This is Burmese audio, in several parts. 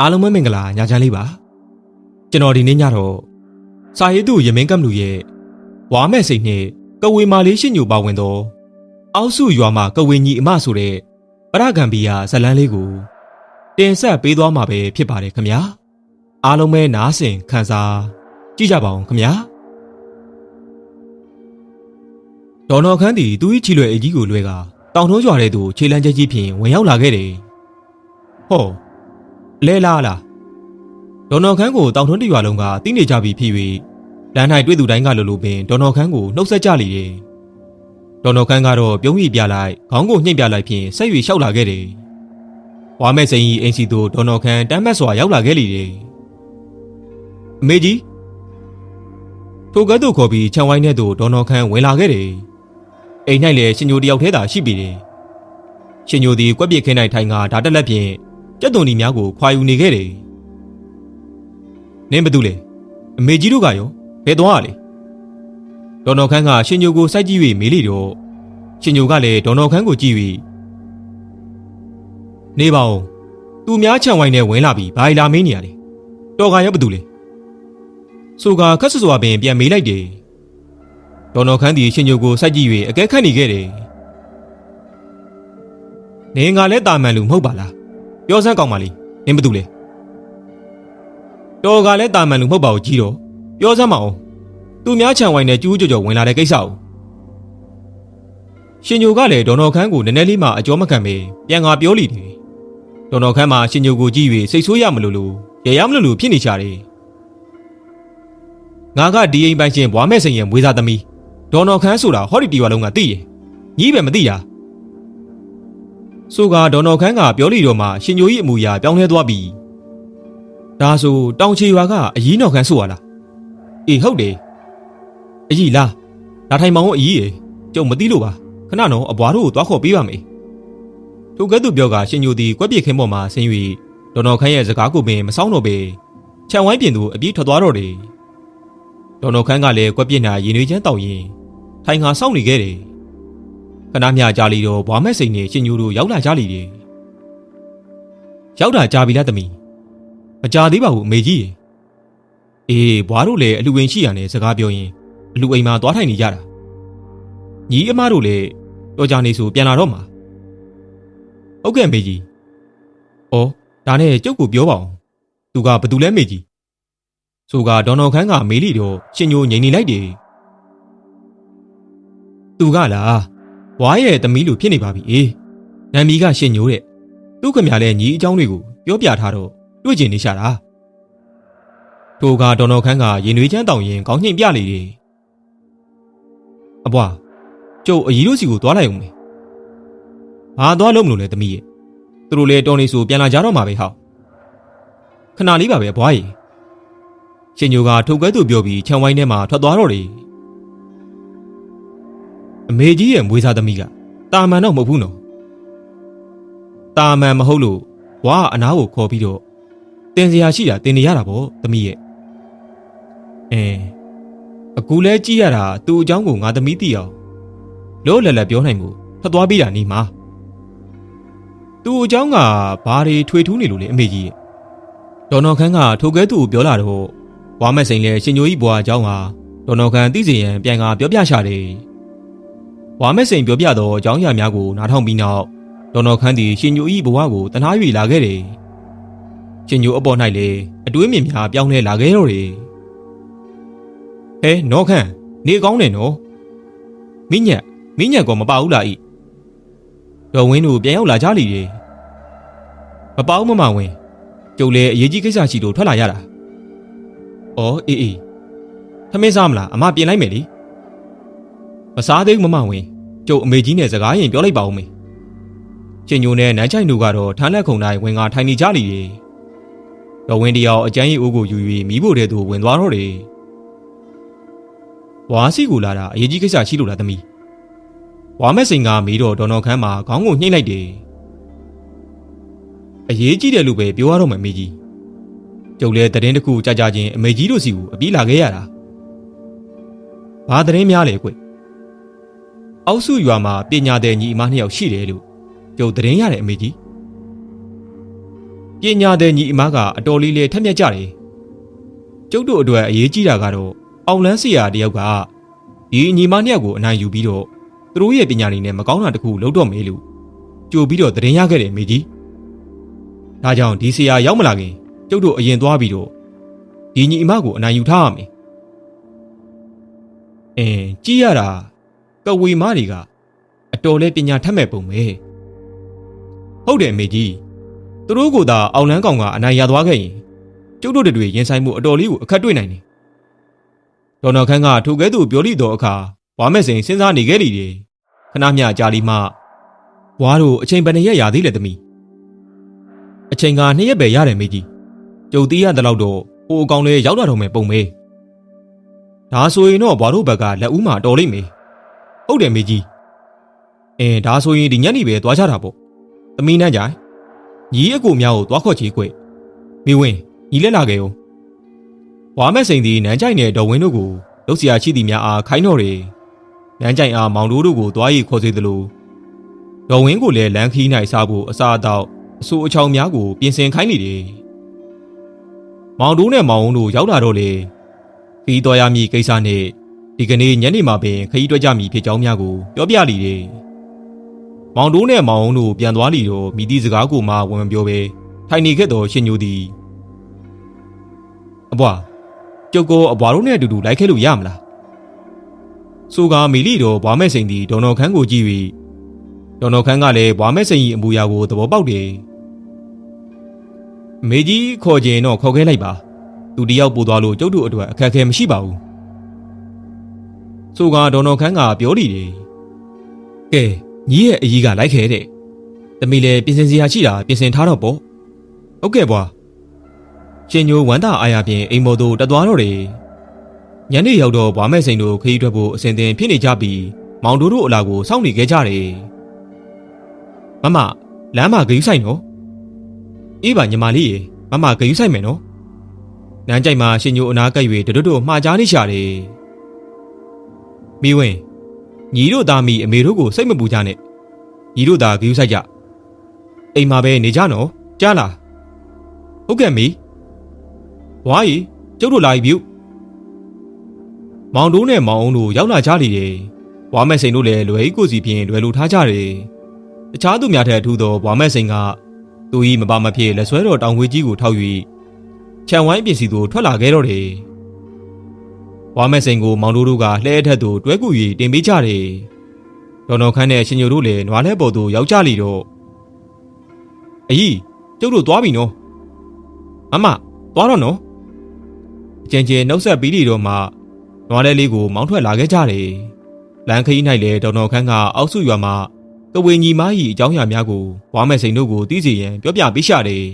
အားလုံးပဲမင်္ဂလာညချမ်းလေးပါကျွန်တော်ဒီနေ့ညတော့စာရေးသူရမင်းကပ်လူရဲ့ဝါမဲ့စိတ်နဲ့ကဝေမာလေးရှင်းညိုပါဝင်တော့အောက်စုရွာမှာကဝေညီအမဆိုတဲ့ပရဂံပီယာဇလန်းလေးကိုတင်ဆက်ပေးသွားမှာပဲဖြစ်ပါတယ်ခင်ဗျာအားလုံးပဲနားဆင်ခံစားကြည့်ကြပါအောင်ခင်ဗျာဒေါ်နော်ခန်းတီသူ့ချီလွယ်အကြီးကိုလွဲကတောင်ထုံးရွာတဲ့သူခြေလမ်းချက်ကြီးဖြင့်ဝင်ရောက်လာခဲ့တယ်ဟော လဲလားလားဒေါ်နော်ခန်းကိုတောင်ထွန်းတရွာလုံးကတိနေကြပြီဖြစ်၍လမ်း၌တွေ့သူတိုင်းကလိုလိုပင်ဒေါ်နော်ခန်းကိုနှုတ်ဆက်ကြလေတယ်ဒေါ်နော်ခန်းကတော့ပြုံးမိပြလိုက်ခေါင်းကိုညှိ့ပြလိုက်ဖြင့်ဆက်၍ရှောက်လာခဲ့တယ်ဝါမဲ့စိန်ကြီးအိမ်စီသူဒေါ်နော်ခန်းတမ်းမတ်စွာရောက်လာခဲ့လေတယ်အမေကြီးထိုကဲ့သို့ခေါ်ပြီးခြံဝိုင်းထဲသို့ဒေါ်နော်ခန်းဝင်လာခဲ့တယ်အိမ်၌လည်းရှင်ညိုတယောက်တည်းသာရှိပြီတယ်ရှင်ညိုသည်ကွက်ပြစ်ခင်း၌ထိုင်ကဓာတက်လက်ဖြင့် ကြက်သွန်ဒီများကိုခွာယူနေခဲ့တယ်။နင်းဘာတူလဲအမေကြီးတို့ကရောဘယ်သွားရလဲ။ဒေါ်နော်ခန်းကရှင်ညိုကိုစိုက်ကြည့်၍မေးလိတော့ရှင်ညိုကလည်းဒေါ်နော်ခန်းကိုကြည့်၍နေပါဦးသူများခြံဝိုင်းနဲ့ဝင်လာပြီးဘာလာမင်းနေရလဲ။တော်ကရောဘာတူလဲ။ဆိုကခက်ဆစွာပင်ပြန်မေးလိုက်တယ်။ဒေါ်နော်ခန်းသည်ရှင်ညိုကိုစိုက်ကြည့်၍အကဲခတ်နေခဲ့တယ်။နေငါလည်းတာမန်လူမဟုတ်ပါလား။ ပြောစမ်းကောင်းပါလိနင်းဘာတူလဲတော်ကလည်းတာမန်လူမဟုတ်ပါဘူးကြီးတော့ပြောစမ်းမအောင်သူများခြံဝိုင်းနဲ့ကျူးကြော်ကြော်ဝင်လာတဲ့ကိစ္စကိုရှင်ညိုကလည်းဒေါ်တော်ခန်းကိုနည်းနည်းလေးမှအကျော်မခံပဲပြန်ငါပြောလိတယ်ဒေါ်တော်ခန်းမှာရှင်ညိုကိုကြည့်၍စိတ်ဆိုးရမလို့လို့ရရမလို့လို့ဖြစ်နေကြတယ်ငါကဒီအိမ်ပိုင်ရှင်ဘွားမဲ့စိန်ရဲ့မွေးစားသမီးဒေါ်တော်ခန်းဆိုတာဟောဒီတီဝါလုံးကသိရဲ့ညီးပဲမသိတာ ဆိုကဒေါ်နော်ခန်းကပြောလိတော့မှရှင်ညိုကြီးအမူအရာပြောင်းလဲသွားပြီဒါဆိုတောင်ချီရွာကအကြီးနော်ခန်းဆိုရလားအေးဟုတ်တယ်အကြီးလားဒါထိုင်မောင်အကြီးရေကျုံမသိလို့ပါခဏတော့အဘွားတို့ကိုသွားခေါ်ပေးပါမယ်ထိုကဲ့သို့ပြောကရှင်ညိုသည်ကွက်ပြစ်ခင်းပေါ်မှာဆင်း၍ဒေါ်နော်ခန်းရဲ့စကားကိုပင်မဆောင်တော့ပေခြံဝိုင်းပြင်သူအပြေးထွက်သွားတော့တယ်ဒေါ်နော်ခန်းကလည်းကွက်ပြစ်နာရင်နွေးချမ်းတောက်ရင်ထိုင်ငါစောင့်နေခဲ့တယ် ခဏမြကြာလီတော့ဘွားမဲ့စိန်နဲ့ရှင်ညိုတို့ရောက်လာကြလီတယ်ရောက်တာကြာပြီလားသမီးမကြာသေးပါဘူးအမေကြီးရေအေးဘွားတို့လည်းအလူဝင်ရှိရနဲ့စကားပြောရင်အလူအိမ်မှာသွားထိုင်နေကြတာညီအမတို့လည်းတော့ကြာနေဆိုပြန်လာတော့မှာဟုတ်ကဲ့အမေကြီးဩဒါနဲ့ကျုပ်ကိုပြောပါအောင်သူကဘသူလဲအမေကြီးဆိုကဒေါ်နော်ခန်းကမေးလိတော့ရှင်ညိုငိန်နေလိုက်တယ်သူကလား ဝါရဲ့သမီးလူဖြစ်နေပါပြီအေးနမ်မီကရှင်ညိုတဲ့သူ့ခမရလဲညီအကြောင်းတွေကိုပြောပြထားတော့တွေ့ကျင်နေရှာတာထိုကဒေါ်နော်ခန်းကရင်နွေးချမ်းတောင်ရင်ခေါင်းညှိမ့်ပြလေတယ်အဘွားကျုပ်အကြီးတို့စီကိုသွားလိုက်အောင်မေဘာသွားလို့မလို့လဲသမီးရဲ့သူတို့လဲတော်နေဆိုပြန်လာကြတော့မှာပဲဟောက်ခဏလေးပါပဲဘွားကြီးရှင်ညိုကထုတ်ကဲသူပြောပြီးခြံဝိုင်းထဲမှာထွက်သွားတော့တယ် အမေကြီးရဲ့မွေးစားသမီးကတာမန်တော့မဟုတ်ဘူးနော်တာမန်မဟုတ်လို့ဝါအနားကိုခေါ်ပြီးတော့တင်စရာရှိတာတင်နေရတာပေါ့သမီးရဲ့အဲအခုလဲကြည့်ရတာသူ့အကြောင်းကိုငါသမီးသိအောင်လို့လည်းလည်းပြောနိုင်မှုထွက်သွားပြီးတာနေမှာသူ့အကြောင်းကဘာတွေထွေထူးနေလို့လဲအမေကြီးရဲ့ဒေါ်နော်ခန်းကထိုကဲသူ့ကိုပြောလာတော့ဝါမက်စိန်လဲရှင်ညိုကြီးဘွားအကြောင်းကဒေါ်နော်ခန်းသိစေရန်ပြန်ကပြောပြရှာတယ် ဝါမဲ့စိန်ပြောပြသောအကြောင်းအရာများကိုနားထောင်ပြီးနောက်ဒေါ်နော်ခန်းသည်ရှင်ညို၏ဘဝကိုတနာ၍လာခဲ့တယ်။ရှင်ညိုအပေါ်၌လည်းအတွေးမြင်များပြောင်းလဲလာခဲ့တော့တယ်။ဟဲနော်ခန်းနေကောင်းတယ်နော်။မိညက်မိညက်ကောမပါဘူးလားဤ။ဒေါ်ဝင်းတို့ပြန်ရောက်လာကြလိမ့်တယ်။မပါဘူးမမဝင်းကျုပ်လည်းအရေးကြီးကိစ္စရှိလို့ထွက်လာရတာ။အော်အေးအေးသမင်းစားမလားအမပြင်လိုက်မယ်လေ။ မစားသေးဘူးမမဝင်ကျုပ်အမေကြီးနဲ့စကားရင်ပြောလိုက်ပါဦးမေချင်းညိုနဲ့နန်းချိုင်တို့ကတော့ထမ်းလက်ခုံတိုင်းဝင်ကထိုင်နေကြလိတယ်တော်ဝင်တယောက်အကျန်းရီအိုးကိုယူ၍မိဖို့တဲ့သူဝင်သွားတော့တယ်ဝါစီကိုလာတာအရေးကြီးကိစ္စရှိလို့လားသမီးဝါမက်စိန်ကမေးတော့ဒေါ်နော်ခန်းမှာခေါင်းကိုညှိမ့်လိုက်တယ်အရေးကြီးတယ်လို့ပဲပြောရတော့မယ်မေကြီးကျုပ်လည်းတရင်တစ်ခုကြာကြာချင်းအမေကြီးတို့စီကိုအပြေးလာခဲ့ရတာဘာတရင်များလဲကွ အောက်စုရွာမှာပညာတဲ့ညီအမနှစ်ယောက်ရှိတယ်လို့ကြုံသတင်းရတယ်အမေကြီးပညာတဲ့ညီအမကအတော်လေးလေးထက်မြက်ကြတယ်ကျုပ်တို့အတွက်အရေးကြီးတာကတော့အောင်လန်းစီယာတယောက်ကဒီညီမနှစ်ယောက်ကိုအနိုင်ယူပြီးတော့သူတို့ရဲ့ပညာရည်နဲ့မကောင်းတာတခုလုပ်တော့မေးလို့ကြိုပြီးတော့သတင်းရခဲ့တယ်မေကြီးဒါကြောင့်ဒီစီယာရောက်မလာခင်ကျုပ်တို့အရင်သွားပြီးတော့ဒီညီအမကိုအနိုင်ယူထားရမယ်အင်းကြည့်ရတာ ကဝေမတွေကအတော်လေးပညာထက်မဲ့ပုံပဲဟုတ်တယ်မေကြီးသူတို့ကသာအောင်လန်းကောင်ကအနိုင်ရသွားခဲ့ရင်ကျုပ်တို့တွေရင်ဆိုင်မှုအတော်လေးကိုအခက်တွေ့နိုင်တယ်ဒေါ်နော်ခန်းကထိုကဲ့သို့ပြောလိတော့အခါဝါမဲ့စိန်စဉ်းစားနေခဲ့လိတယ်ခဏမျှကြာလီမှဝါတို့အချိန်ဘယ်နှစ်ရက်ရသေးလဲသမီးအချိန်ကနှစ်ရက်ပဲရတယ်မေကြီးကျုပ်တီးရတဲ့လောက်တော့ဟိုအကောင်လေးရောက်လာတော့မယ်ပုံပဲဒါဆိုရင်တော့ဘွာတို့ဘက်ကလက်ဦးမှာတော်လိမ့်မယ် ဟုတ်တယ်မေကြီးအဲဒါဆိုရင်ဒီညနေပဲသွားကြတာပေါ့သမီးနဲ့ကြိုင်ညီအကိုများကိုသွားခေါ်ချေးခွေမိဝင်းညီလက်လာခဲ့အောင်ဝါမဲ့စိန်သည်နန်းကြိုင်နဲ့ဒေါ်ဝင်းတို့ကိုလှုပ်เสียရှိသည်များအားခိုင်းတော်တယ်နန်းကြိုင်အားမောင်တို့တို့ကိုသွားရီခေါ်စေသလိုဒေါ်ဝင်းကိုလည်းလမ်းခီး၌စားဖို့အစားအသောက်အဆူအချောင်များကိုပြင်ဆင်ခိုင်းနေတယ်မောင်တို့နဲ့မောင်ဝင်းတို့ရောက်လာတော့လေခီးတော်ရမည်ကိစ္စနဲ့ ဒီကနေ့ညနေမှာပင်ခရီးတွက်ကြမည်ဖြစ်ကြောင်းများကိုပြောပြလိတယ်မောင်တို့နဲ့မောင်ဝင်းတို့ပြန်သွားလီတော့မိသည့်စကားကိုမှဝင်မပြောပဲထိုင်နေခဲ့တော်ရှင်ညိုသည်အဘွားကျုပ်ကအဘွားတို့နဲ့အတူတူလိုက်ခဲ့လို့ရမလားဆိုကမီလီတော့ဘွားမဲ့စိန်သည်ဒေါ်တော်ခန်းကိုကြည့်၍ဒေါ်တော်ခန်းကလည်းဘွားမဲ့စိန်၏အမူအရာကိုသဘောပေါက်တယ်မေကြီးခေါ်ခြင်းတော့ခေါ်ခဲ့လိုက်ပါသူတယောက်ပို့သွားလို့ကျုပ်တို့အတွက်အခက်အခဲမရှိပါဘူး ဆိုကဒေါ်တော်ခန်းကပြောလိတယ်ကဲညီရဲ့အကြီးကလိုက်ခဲ့တဲ့သမီးလည်းပြင်ဆင်စရာရှိတာပြင်ဆင်ထားတော့ပေါ့ဟုတ်ကဲ့ဘွာရှင်ညိုဝမ်းသာအားရဖြင့်အိမ်မော်သို့တက်သွားတော့တယ်ညနေရောက်တော့ဘွာမဲ့စိန်တို့ခရီးထွက်ဖို့အစဉ်သင်ဖြစ်နေကြပြီးမောင်တို့တို့အလာကိုစောင့်နေခဲ့ကြတယ်မမလမ်းမှာဂိမ်းဆိုင်နော်အေးပါညီမလေးရေမမဂိမ်းဆိုင်မယ်နော်နန်းကြိုက်မှာရှင်ညိုအနာကပ်၍တတို့တို့မှားကြားနေရှာတယ် မိဝင်ညီတို့သားမိအမေတို့ကိုစိတ်မပူကြနဲ့ညီတို့သာဂိမ်းဆိုင်ကြအိမ်မှာပဲနေကြနော်ကြားလားဟုတ်ကဲ့မီဝါရီကျုပ်တို့လာပြီပြုမောင်တိုးနဲ့မောင်အောင်တို့ရောက်လာကြလေတယ်ဝါမဲ့စိန်တို့လည်းလွယ်ဤကိုစီဖြင့်လွယ်လိုထားကြတယ်တခြားသူများထက်အထူးသောဝါမဲ့စိန်ကသူဤမပါမဖြစ်လက်ဆွဲတော်တောင်ဝေးကြီးကိုထောက်၍ခြံဝိုင်းပစ္စည်းသို့ထွက်လာခဲ့တော့တယ် ဝါမဲ့စိန်ကိုမောင်တို့တို့ကလှဲအထက်သို့တွဲကူ၍တင်ပေးကြတယ်ဒေါ်တော်ခန်းနဲ့ရှင်ညိုတို့လည်းနွားလဲပေါ်သို့ရောက်ကြလေတော့အကြီးကျုပ်တို့သွားပြီနော်မမသွားတော့နော်အကျဉ်းချင်းနှုတ်ဆက်ပြီးလီတော့မှနွားလဲလေးကိုမောင်းထွက်လာခဲ့ကြတယ်လမ်းခရီး၌လည်းဒေါ်တော်ခန်းကအောက်စုရွာမှာကဝေညီမကြီးအကြောင်းအရာများကိုဝါမဲ့စိန်တို့ကိုသိစေရန်ပြောပြပေးရှာတယ်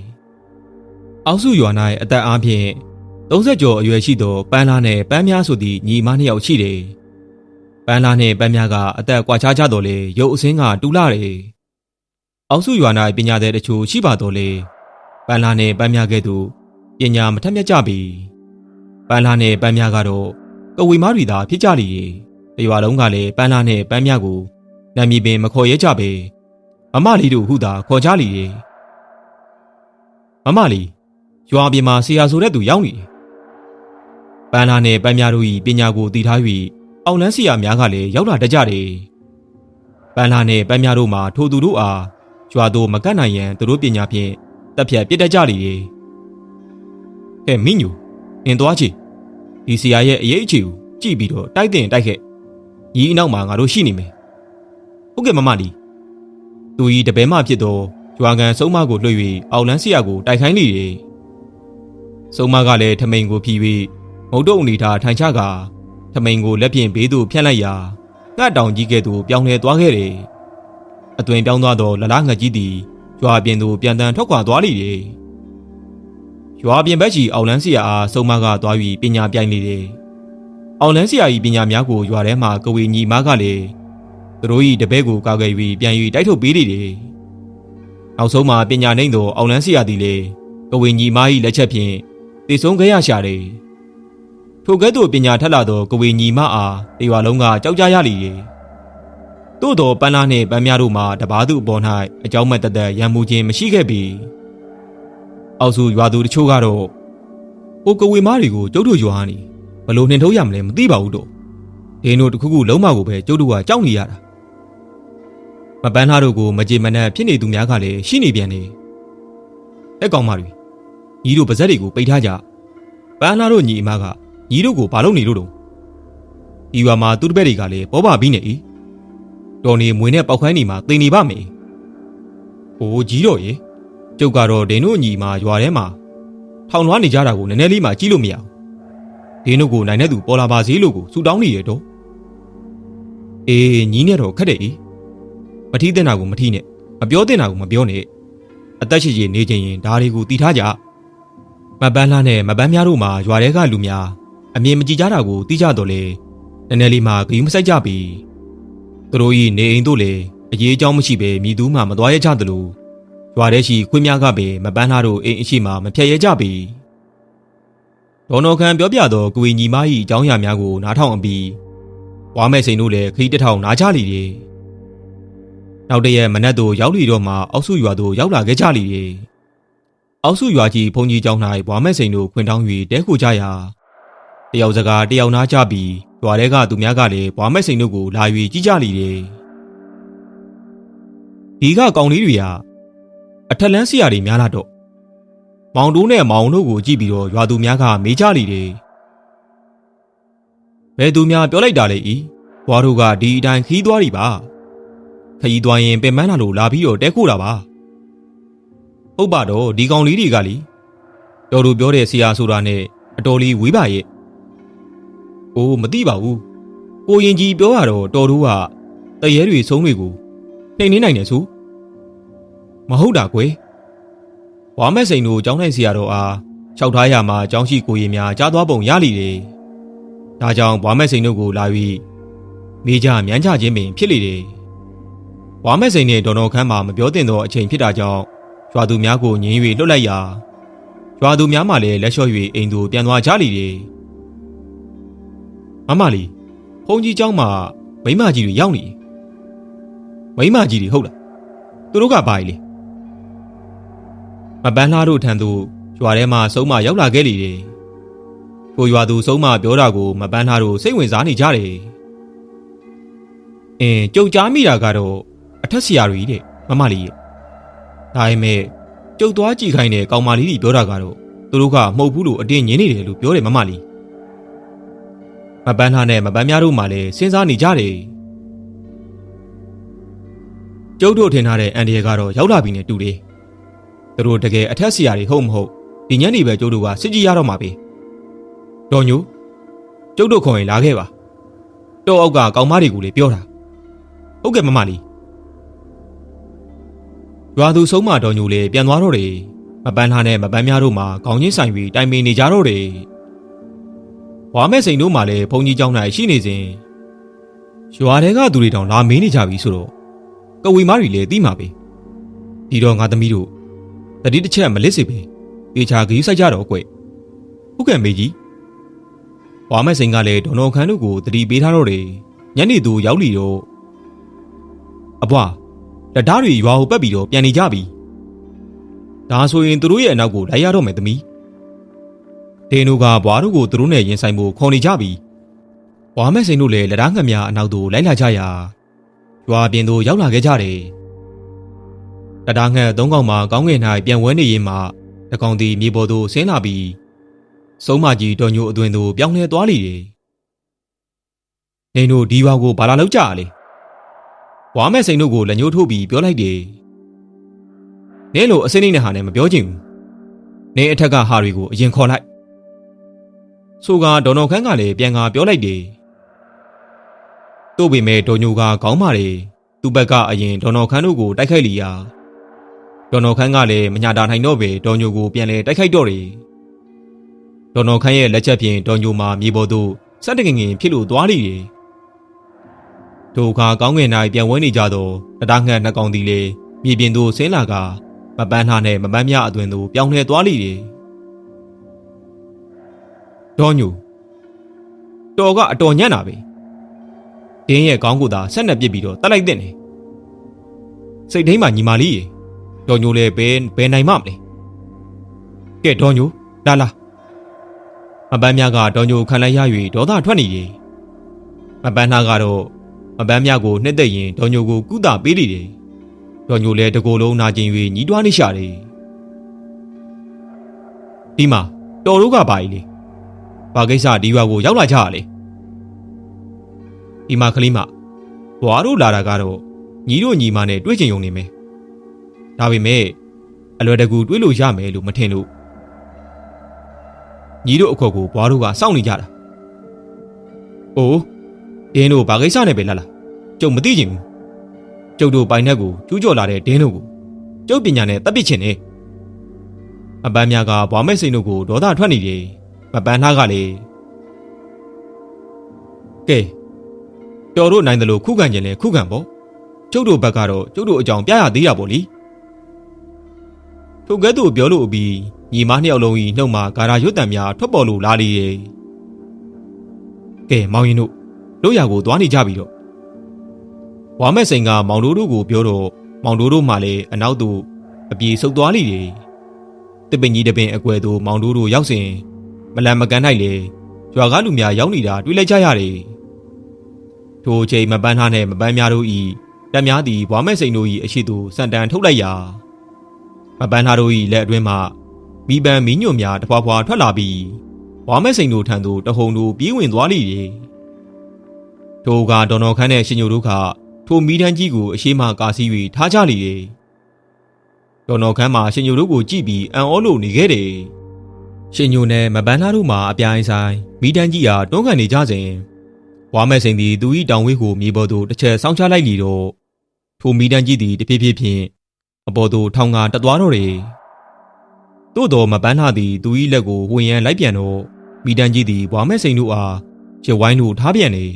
အောက်စုရွာ၌အသက်အားဖြင့် 30ကျော်အရွယ်ရှိသောပန်းလားနှင့်ပန်းများဆိုသည့်ညီမနှစ်ယောက်ရှိတယ်ပန်းလားနှင့်ပန်းများကအသက်ကွာခြားကြတော့လေရုပ်အစင်းကတူလာတယ်အောက်စုရွာ၌ပညာသည်တချို့ရှိပါတော့လေပန်းလားနှင့်ပန်းများကဲ့သို့ပညာမထက်မြက်ကြပြီပန်းလားနှင့်ပန်းများကတော့ကဝေမားတွေသာဖြစ်ကြလေတရွာလုံးကလည်းပန်းလားနှင့်ပန်းများကိုနာမည်ပင်မခေါ်ရဲကြပဲမမလေးတို့ဟုသာခေါ်ကြလေမမလေးရွာပြင်မှာဆရာဆိုတဲ့သူရောက်နေတယ် ပန်းလားနှင့်ပန်းများတို့၏ပညာကိုတည်ထား၍အောင်လန်းဆရာများကလည်းရောက်လာတတ်ကြတယ်ပန်းလားနှင့်ပန်းများတို့မှာထိုသူတို့အားရွာသို့မကတ်နိုင်ရန်သူတို့ပညာဖြင့်တက်ဖြတ်ပြစ်တတ်ကြလေတယ်ဟဲ့မင်းညူအင်းသွားချီဒီဆရာရဲ့အရေးအချေကိုကြည့်ပြီးတော့တိုက်တင်တိုက်ခဲ့ညီအနောက်မှာငါတို့ရှိနေမယ်ဟုတ်ကဲ့မမလီသူဤတပည့်မဖြစ်သောရွာကန်စုံမကိုလွှတ်၍အောင်လန်းဆရာကိုတိုက်ခိုင်းလေတယ်စုံမကလည်းထမိန်ကိုဖြီးပြီး မုတ်တုံအနေထားထိုင်ချကာထမိန်ကိုလက်ဖြင့်ဘေးသို့ဖြန့်လိုက်ရာငှက်တောင်ကြီးကဲ့သို့ပြောင်းလဲသွားခဲ့တယ်အသွင်ပြောင်းသွားသောလလားငှက်ကြီးသည်ရွာပြင်သို့ပြန်တန်ထွက်ခွာသွားလေတယ်ရွာပြင်ဘက်ကြီးအောင်လန်းဆရာအားစုံမကသွားပြီးပညာပြိုင်လေတယ်အောင်လန်းဆရာ၏ပညာများကိုရွာထဲမှကဝေညီမကလည်းသူတို့၏တပည့်ကိုကာကွယ်ပြီးပြန်၍တိုက်ထုတ်ပေးလေတယ်နောက်ဆုံးမှာပညာနိုင်သောအောင်လန်းဆရာသည်လည်းကဝေညီမ၏လက်ချက်ဖြင့်တည်ဆုံးခဲ့ရရှာတယ် ထိုကဲ့သို့ပညာထက်လာသောကဝေညီမအားတေဝါလုံးကကြောက်ကြရလေတယ်သို့တော်ပန်းလားနှင့်ပန်းများတို့မှာတပားသူအပေါ်၌အကြောင်းမဲ့တသက်ရံမှုခြင်းမရှိခဲ့ပြီအောက်စုရွာသူတချို့ကတော့ဟိုကဝေမားတွေကိုကျုပ်တို့ရွာကနေဘလို့နှင်ထုတ်ရမလဲမသိပါဘူးတော့ဒင်းတို့တစ်ခုခုလုံးမကိုပဲကျုပ်တို့ကကြောက်နေရတာမပန်းသားတို့ကိုမကြေမနက်ဖြစ်နေသူများကလည်းရှိနေပြန်နေအဲ့ကောင်မတွေညီတို့ပါဇက်တွေကိုပိတ်ထားကြပန်းသားတို့ညီအမက ညီတို့ကိုဘာလုပ်နေလို့တော့ဒီရွာမှာသူတပည့်တွေကလည်းပေါ်ပါပြီးနေ၏တော်နေမွေနဲ့ပောက်ခိုင်းနေမှာတင်နေပါမယ်ဟိုကြီးတော့ရေကျုပ်ကတော့ဒင်းတို့ညီမရွာထဲမှာထောင်လွှားနေကြတာကိုနည်းနည်းလေးမှကြည့်လို့မရဘူးဒင်းတို့ကိုနိုင်တဲ့သူပေါ်လာပါစေလို့ကိုဆူတောင်းနေရတော့အေးညီနဲ့တော့ခက်တယ်ဤမထီးတဲ့နာကိုမထီးနဲ့မပြောတဲ့နာကိုမပြောနဲ့အသက်ရှိရှိနေချင်းရင်ဒါတွေကိုတီထားကြမပန်းလားနဲ့မပန်းများတို့မှာရွာထဲကလူများ အမြင်မကြည့်ကြတာကိုတီးကြတော့လေနည်းနည်းလေးမှဂယုမဆိုင်ကြပြီသူတို့ဤနေအိမ်တို့လေအရေးအကြောင်းမရှိပဲမြည်သူမှမသွားရကြသလိုရွာထဲရှိခွေးများကပဲမပန်းသားတို့အိမ်အရှိမှမဖြတ်ရဲကြပြီဒေါ်နော်ခန်ပြောပြတော့ကိုင်ညီမ၏အကြောင်းအရာများကိုနားထောင်အပြီးဝါမဲ့စိန်တို့လည်းခရီးတစ်ထောင်နားချလီတယ်နောက်တည့်ရက်မနက်တို့ရောက်လီတော့မှအောက်စုရွာသို့ရောက်လာခဲ့ကြလီတယ်အောက်စုရွာကြီးဘုံကြီးကျောင်း၌ဝါမဲ့စိန်တို့ခွင်တောင်း၍တဲခိုကြရာ တယောက်စကားတယောက်နားကြပြီးရွာထဲကသူများကလည်းဝါမဲ့စိန်တို့ကိုလာ၍ကြည့်ကြလီတယ်ဒီကကောင်လေးတွေကအထက်လန်းဆရာတွေများလာတော့မောင်တိုးနဲ့မောင်တို့ကိုကြည့်ပြီးတော့ရွာသူများကမေးကြလိတယ်ဘယ်သူများပြောလိုက်တာလဲဤဘွားတို့ကဒီအတိုင်းခီးသွားပြီပါခီးသွားရင်ပင်မလာလို့လာပြီးတော့တဲခိုးတာပါဟုတ်ပါတော့ဒီကောင်လေးတွေကလीတော်တို့ပြောတဲ့ဆရာဆိုတာနဲ့အတော်လေးဝေးပါရဲ့ အိုးမသိပါဘူးကိုရင်ကြီးပြောရတော့တော်တို့ကတရေတွေဆုံးတွေကိုနှိမ်နေနိုင်တယ်ဆိုမဟုတ်တာကွယ်ဝါမက်စိန်တို့ကျောင်းထိုင်ဆရာတော်အားလျှောက်ထားရမှာကျောင်းရှိကိုရင်များကြားသွားပုံရလိတယ်ဒါကြောင့်ဝါမက်စိန်တို့ကိုလာပြီးမိကြမြန်းချခြင်းပင်ဖြစ်လေတယ်ဝါမက်စိန်နဲ့ဒေါ်တော်ခမ်းမှာမပြောတင်သောအချိန်ဖြစ်တာကြောင့်ရွာသူများကိုငင်း၍လွတ်လိုက်ရာရွာသူများမှလည်းလက်လျှော့၍အိမ်သူပြန်သွားကြလိတယ် မမလီဖုန်ကြီးကျောင်းမှာမိမကြီးတွေရောက်နေမိမကြီးတွေဟုတ်လားသူတို့ကပါ ਈ လေမပန်းလားတို့ထံသို့ရွာထဲမှာစုံမရောက်လာခဲ့လေတယ်ကိုရွာသူစုံမပြောတာကိုမပန်းလားတို့စိတ်ဝင်စားနေကြတယ်အင်းကြုံကြားမိတာကတော့အထက်ဆရာကြီးတဲ့မမလေးရဲ့ဒါပေမဲ့ကြုံသွားကြည့်ခိုင်းတဲ့ကောင်မလေးကြီးပြောတာကတော့သူတို့ကမှုတ်ဘူးလို့အတင်းညင်းနေတယ်လို့ပြောတယ်မမလေး မပန်းလားနဲ့မပန်းများတို့မှလည်းစဉ်းစားနေကြတယ်ကျုပ်တို့ထင်ထားတဲ့အန်ဒီရကတော့ရောက်လာပြီနဲ့တူတယ်။သူတို့တကယ်အထက်ဆရာတွေဟုတ်မဟုတ်ဒီညနေပဲကျုပ်တို့ကစစ်ကြည့်ရတော့မှာပဲ။တော်ညိုကျုပ်တို့ခေါ်ရင်လာခဲ့ပါ။တောအောက်ကကောင်မတွေကိုလည်းပြောတာ။ဟုတ်ကဲ့မမလေး။ရွာသူဆုံးမတော်ညိုလည်းပြန်သွားတော့တယ်။မပန်းထားနဲ့မပန်းများတို့မှခေါင်းချင်းဆိုင်ပြီးတိုင်ပင်နေကြတော့တယ်။ ဝါမဲ့စိန်တို့မှလည်းဘုံကြီးကျောင်း၌ရှိနေစဉ်ရွာထဲကသူတွေတောင်လာမင်းနေကြပြီဆိုတော့ကဝေမားတွေလည်းသိမှာပဲဒီတော့ငါသမီးတို့တတိတစ်ချက်မလစ်စေပဲတေချာဂရုစိုက်ကြတော့ကွဟုတ်ကဲ့မေကြီးဝါမဲ့စိန်ကလည်းဒေါ်တော်ခန်းတို့ကိုတတိပေးထားတော့တယ်ညနေသူရောက်လီတော့အဘွားလက်ဓားတွေရွာကိုပတ်ပြီးတော့ပြန်နေကြပြီဒါဆိုရင်သူတို့ရဲ့အနောက်ကိုလိုက်ရတော့မယ်သမီး ဒင်းတို့ကဘွားတို့ကိုသူတို့နဲ့ရင်ဆိုင်ဖို့ခေါ်နေကြပြီဝါမဲ့စိန်တို့လည်းလက်ဓားငှက်များအနောက်သို့လိုက်လာကြရာရွာပြင်သို့ရောက်လာခဲ့ကြတယ်။တတားငှက်သုံးကောင်မှကောင်းငယ်၌ပြန်ဝဲနေရင်မှတကောင်သည်မြေပေါ်သို့ဆင်းလာပြီးစုံမကြီးတော်ညိုအသွင်သို့ပြောင်းလဲသွားလေတယ်။နေတို့ဒီဘွားကိုဘာလာလောက်ကြလဲ။ဝါမဲ့စိန်တို့ကိုလက်ညှိုးထိုးပြီးပြောလိုက်တယ်။နေလို့အစင်းနေတဲ့ဟာနဲ့မပြောချင်ဘူး။နေအထက်ကဟာတွေကိုအရင်ခေါ်လိုက်။ ဆိုကဒေါ်နော်ခန်းကလည်းပြန်ကပြောလိုက်တယ်။တို့ပေမဲ့ဒေါ်ညိုကခေါင်းမာတယ်သူ့ဘက်ကအရင်ဒေါ်နော်ခန်းတို့ကိုတိုက်ခိုက်လီယာဒေါ်နော်ခန်းကလည်းမညာတာနိုင်တော့ပဲဒေါ်ညိုကိုပြန်လဲတိုက်ခိုက်တော့တယ်ဒေါ်နော်ခန်းရဲ့လက်ချက်ဖြင့်ဒေါ်ညိုမှာမြေပေါ်သို့စက်တငငင်ဖြစ်လို့သွားလိတယ်ဒုက္ခကောင်းငင်၌ပြန်ဝဲနေကြသောတတားငှက်နှစ်ကောင်သည်လေမြေပြင်သို့ဆင်းလာကမပန်းနှားနဲ့မပန်းမြအသွင်သို့ပြောင်းလဲသွားလိတယ် ဒေါ်ညိုတော်ကအတော်ညံ့တာပဲဒင်းရဲ့ခေါင်းကိုသာဆက်နှစ်ပစ်ပြီးတော့တတ်လိုက်တဲ့နေစိတ်ထိန်းမှညီမလေးရေတော်ညိုလဲဘဲဘဲနိုင်မှမလဲကဲဒေါ်ညိုလာလာမပန်းမြကဒေါ်ညိုခံလိုက်ရ၍ဒေါသထွက်နေတယ်မပန်းနာကတော့မပန်းမြကိုနှစ်သက်ရင်ဒေါ်ညိုကိုကုသပေးလိတယ်ဒေါ်ညိုလည်းတကိုယ်လုံးနာကျင်၍ညီးတွားနေရှာတယ်ဒီမှာတော်တို့ကပါ ਈ လေ ဘာကိစ္စဒီရွာကိုရောက်လာကြရလေဒီမှာကလေးမဘွားတို့လာတာကတော့ညီတို့ညီမနဲ့တွေ့ချင်ုံနေမယ်ဒါပေမဲ့အလွယ်တကူတွေးလို့ရမယ်လို့မထင်လို့ညီတို့အခေါ်ကိုဘွားတို့ကစောင့်နေကြတာ။အိုးဒင်းတို့ဘာကိစ္စနဲ့ပဲလာလာကျုပ်မသိချင်ဘူး။ကျုပ်တို့ပိုင်နှက်ကိုကျူးကျော်လာတဲ့ဒင်းတို့ကိုကျုပ်ပညာနဲ့တပ်ပစ်ချင်တယ်။အပန်းများကဘွားမဲ့စိန်တို့ကိုဒေါသထွက်နေတယ်။ မပန်းသားကလည်းကဲတော်တို့နိုင်တယ်လို့ခုခံခြင်းလဲခုခံပေါ့။ကျုပ်တို့ဘက်ကတော့ကျုပ်တို့အကြောင်းပြရသေးတာပေါ့လीထိုကဲ့သို့ပြောလို့အပြီးညီမနှစ်ယောက်လုံးဤနှုတ်မှာဂါရာရွတ်တံများထွက်ပေါ်လို့လာလေရဲ့ကဲမောင်ရင်တို့တို့ရကိုသွားနေကြပြီတော့ဝါမဲ့စိန်ကမောင်တို့တို့ကိုပြောတော့မောင်တို့တို့မှလည်းအနောက်သို့အပြေဆုပ်သွားလိတယ်တပင်ကြီးတပင်အကွယ်သို့မောင်တို့တို့ရောက်စဉ် မလန်မကန်နိုင်လေရွာကားလူများရောက်နေတာတွေ့လိုက်ကြရတယ်ထိုအချိန်မပန်းထားနဲ့မပန်းများတို့ဤတက်များသည်ဝါမဲ့စိန်တို့ဤအရှိသူစံတန်ထုတ်လိုက်ရာမပန်းသားတို့၏လက်အတွင်းမှမိပန်းမီးညွန့်များတဖွာဖွာထွက်လာပြီးဝါမဲ့စိန်တို့ထံသို့တဟုန်တို့ပြေးဝင်သွားလိမ့်တယ်။ထိုကဒေါ်တော်ခန်းနဲ့ရှင်ညိုတို့ကထိုမီးတန်းကြီးကိုအရှိမကာစီး၍ထားကြလိမ့်တယ်။ဒေါ်တော်ခန်းမှာရှင်ညိုတို့ကိုကြည့်ပြီးအံ့ဩလို့နေခဲ့တယ်။ ရှင်ညိုနဲ့မပန်းသားတို့မှအပြိုင်ဆိုင်မီးတန်းကြီးအားတွန်းကန်နေကြစဉ်ဝါမဲ့စိန်သည်သူ၏တောင်ဝေးကိုမြေပေါ်သို့တစ်ချက်ဆောင်းချလိုက်လီတော့ထိုမီးတန်းကြီးသည်တဖြည်းဖြည်းဖြင့်အပေါ်သို့ထောင်ကတက်သွားတော့တယ်။သို့တော်မပန်းထားသည်သူ၏လက်ကိုဝှင်ရန်လိုက်ပြန်တော့မိတန်းကြီးသည်ဘွားမဲစိန်တို့အားရဝိုင်းတို့ထားပြန်လေ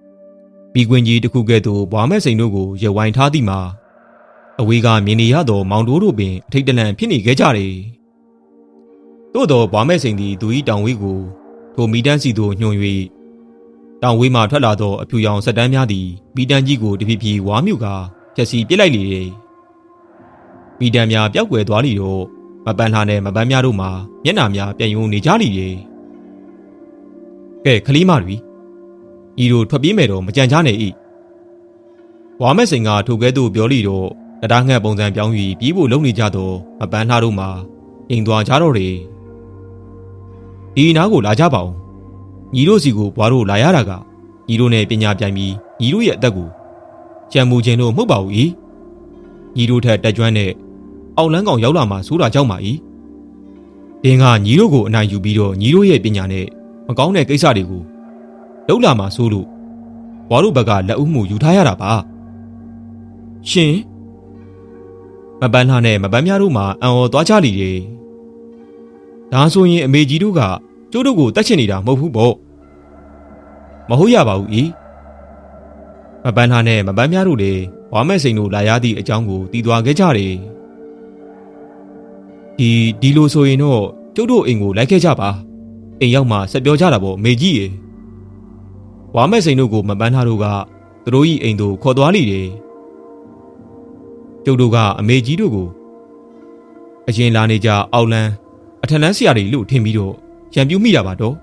။ပြီးကွင်းကြီးတစ်ခုကဲ့သို့ဘွားမဲစိန်တို့ကိုရဝိုင်းထားသည်မှာအဝေးကမြင်နေရသောမောင်တိုးတို့ပင်အထိတ်တလန့်ဖြစ်နေခဲ့ကြတယ်။ သို့တော်ဘွားမဲစိန်သည်သူ၏တောင်ဝေးကိုထိုမိတန်းစီသို့ညွှန်၍တောင်ဝေးမှထွက်လာသောအဖြူရောင်ဆက်တန်းများသည်မိတန်းကြီးကိုတဖြည်းဖြည်းဝါမြူကာဖြက်စီပစ်လိုက်လေတယ်။မိတံများပျောက်ကွယ်သွားလိတော့မပန်းလှနဲ့မပန်းများတို့မှာမျက်နာများပြန်ယုံနေကြလိတယ်။ကဲခလီးမတွေဤတို့ထွက်ပြေးမယ်တော့မကြံကြနဲ့ဤ။ဝါမဲ့စိန်ကထိုကဲ့သို့ပြောလိတော့တရားငှက်ပုံစံပြောင်း၍ပြေးဖို့လုပ်နေကြတော့မပန်းလှတို့မှာအိမ်သွားကြတော့တယ်။ ဒီနားကိုလာကြပါဦး။ညီတို့စီကိုဘွားတို့လာရတာကညီတို့နဲ့ပညာပြိုင်ပြီးညီတို့ရဲ့အသက်ကိုကြံမှုခြင်းတို့မဟုတ်ပါဘူးဤ။ညီတို့ထက်တက်ကြွတဲ့အောင်လန်းကောင်ရောက်လာမှစိုးတာကြောက်ပါ၏ဒင်းကညီတို့ကိုအနိုင်ယူပြီးတော့ညီတို့ရဲ့ပညာနဲ့မကောင်းတဲ့ကိစ္စတွေကိုလှုပ်လာမှစိုးလို့ဘွားတို့ဘက်ကလက်ဦးမှုယူထားရတာပါရှင်မပန်းလှနဲ့မပန်းများတို့မှအံ့ဩသွားကြလိတယ် ဒါဆိုရင်အမေကြီးတို့ကကျိုးတို့ကိုတတ်ချင်နေတာမဟုတ်ဘူးပေါ့မဟုတ်ရပါဘူးဤမပန်းလှနဲ့မပန်းများတို့လည်းဝါမဲ့စိန်တို့လာရသည့်အကြောင်းကိုတည်သွားခဲ့ကြတယ်ဒီဒီလိုဆိုရင်တော့ကျုပ်တို့အိမ်ကိုလိုက်ခဲ့ကြပါအိမ်ရောက်မှဆက်ပြောကြတာပေါ့မေကြီးရေဝါမဲ့စိန်တို့ကိုမပန်းထားတို့ကသူတို့၏အိမ်သို့ခေါ်သွားလိတယ်ကျုပ်တို့ကအမေကြီးတို့ကိုအရင်လာနေကြအောက်လန်း အထက်လန်းဆရာတွေလို့ထင်ပြီးတော့ရံပြူးမိတာပါတော့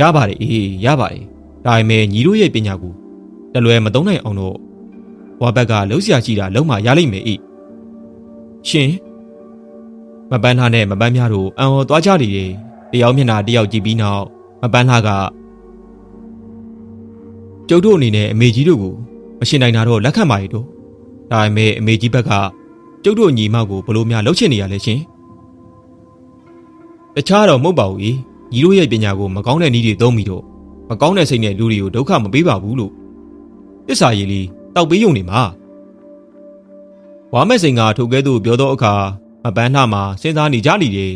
ရပါတယ်အေးရပါတယ်ဒါပေမဲ့ညီတို့ရဲ့ပညာကိုတလွယ်မသုံးနိုင်အောင်တော့ဝါဘက်ကလှုပ်ရှားရှိတာလုံးမရလိမ့်မယ်ဤရှင်မပန်းလှနဲ့မပန်းများတို့အံ့ဩသွားကြလေတယ်တယောက်မျက်နှာတယောက်ကြည့်ပြီးနောက်မပန်းလှကကျုပ်တို့အနေနဲ့အမေကြီးတို့ကိုမရှင်းနိုင်တာတော့လက်ခံပါရတော့ဒါပေမဲ့အမေကြီးဘက်ကကျုပ်တို့ညီမကိုဘလို့များလှုပ်ချင်နေရလဲရှင် တခြားတော့မဟုတ်ပါဘူးညီတို့ရဲ့ပညာကိုမကောင်းတဲ့နည်းတွေသုံးပြီးတော့မကောင်းတဲ့စိတ်နဲ့လူတွေကိုဒုက္ခမပေးပါဘူးလို့တစ္ဆာရည်လေးတောက်ပေးယုံနေမှာဝါမဲ့စိန်ကထိုကဲ့သို့ပြောသောအခါမပန်းနှမှာစဉ်းစားနေကြလိတယ်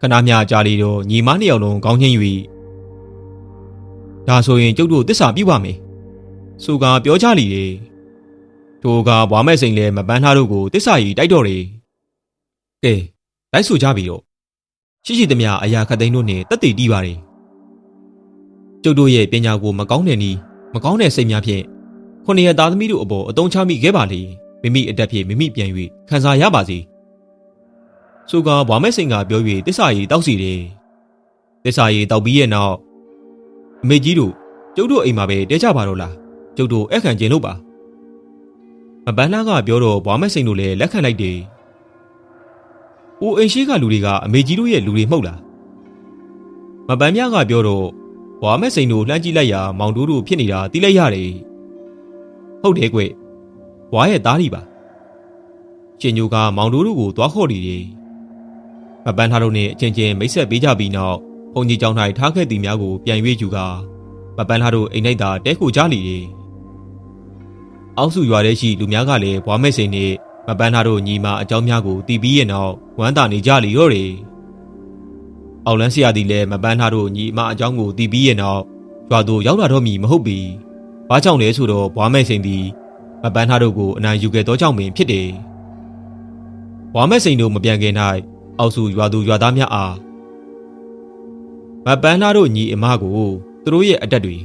ခဏမြကြာလီတော့ညီမနှစ်ယောက်လုံးကောင်းချင်း၍ဒါဆိုရင်ကျုပ်တို့တစ္ဆာပြပါမယ်ဆိုကပြောကြလိတယ်ထိုကဘွားမဲ့စိန်လည်းမပန်းထားတို့ကိုတစ္ဆာကြီးတိုက်တော့တယ်ကဲလိုက်ဆိုကြပြီတော့ ရှိရှိသမျှအရာခတ်သိန်းတို့နဲ့တက်တည်တီးပါတယ်ကျုပ်တို့ရဲ့ပညာကိုမကောင်းတဲ့နည်းမကောင်းတဲ့စိတ်များဖြင့်ခုနှစ်ရသားသမီးတို့အပေါ်အတုံးချမိခဲ့ပါလေမိမိအတက်ဖြင့်မိမိပြန်၍ခံစားရပါစေဆိုကဘွားမဲစိန်ကပြော၍တစ္ဆာရီတောက်စီတယ်တစ္ဆာရီတောက်ပြီးရဲ့နောက်အမေကြီးတို့ကျုပ်တို့အိမ်မှာပဲတဲကြပါတော့လားကျုပ်တို့အခန့်ကျင်လို့ပါမပန်းနာကပြောတော့ဘွားမဲစိန်တို့လည်းလက်ခံလိုက်တယ် အိုအိမ်ရှိကလူတွေကအမေကြီးတို့ရဲ့လူတွေမဟုတ်လားမပန်းမြကပြောတော့ဘွားမဲစိန်တို့လှမ်းကြည့်လိုက်ရာမောင်တို့တို့ဖြစ်နေတာသိလိုက်ရတယ်ဟုတ်တယ်ကွဘွားရဲ့သားကြီးပါရှင်ညိုကမောင်တို့တို့ကိုသွားခေါ်နေတယ်မပန်းထားတို့နဲ့အချင်းချင်းမိတ်ဆက်ပေးကြပြီးနောက်ဘုံကြီးကျောင်း၌ထားခဲ့သည်များကိုပြန်၍ယူကာမပန်းထားတို့အိမ်၌သာတဲခိုကြလေတယ်အောက်စုရွာထဲရှိလူများကလည်းဘွားမဲစိန်နဲ့ မပန်းထားတို့ညီမအကြောင်းများကိုတီးပြီးရဲ့နောက်ဝမ်းသာနေကြလေတော့တယ်အောက်လန်းဆရာသည်လည်းမပန်းထားတို့ညီမအကြောင်းကိုတီးပြီးရဲ့နောက်ရွာသို့ရောက်လာတော့မည်မဟုတ်ပေဘာကြောင့်လဲဆိုတော့ဘွားမဲစိန်သည်မပန်းထားတို့ကိုအနိုင်ယူခဲ့သောကြောင့်ပင်ဖြစ်တယ်ဘွားမဲစိန်တို့မပြန်ခင်၌အောက်စုရွာသူရွာသားများအားမပန်းထားတို့ညီအမကိုသူတို့ရဲ့အတက်တွေ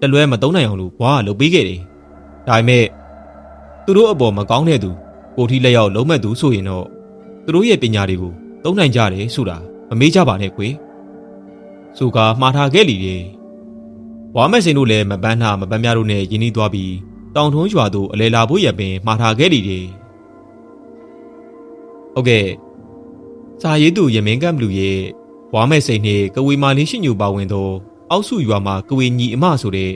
တလွဲမတုံးနိုင်အောင်လို့ဘွားကလုပ်ပေးခဲ့တယ်ဒါပေမဲ့သူတို့အပေါ်မကောင်းတဲ့သူ ကိုထီလက်ရောက်လုံးမဲ့သူဆိုရင်တော့သူတို့ရဲ့ပညာတွေကိုသုံးနိုင်ကြတယ်ဆိုတာမမေ့ကြပါနဲ့ကွယ်ဆိုကာမှားထားခဲ့လီတယ်ဘွားမဲစိန်တို့လည်းမပန်းနာမပန်းများတို့နဲ့ယင်းနှီးသွားပြီးတောင်ထုံးရွာသို့အလဲလာဖို့ရပင်မှားထားခဲ့လီတယ်ဟုတ်ကဲ့စာရေးသူရမင်းကမ်ဘလူရဲ့ဘွားမဲစိန်နှင့်ကဝေမာလေးရှိညူပါဝင်သောအောက်စုရွာမှာကဝေညီအမဆိုတဲ့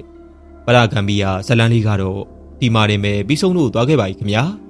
ပရဂံဘီယာဇလန်းလေးကတော့ဒီမာတင်ပဲပြီးဆုံးလို့သွားခဲ့ပါ යි ခင်ဗျာ။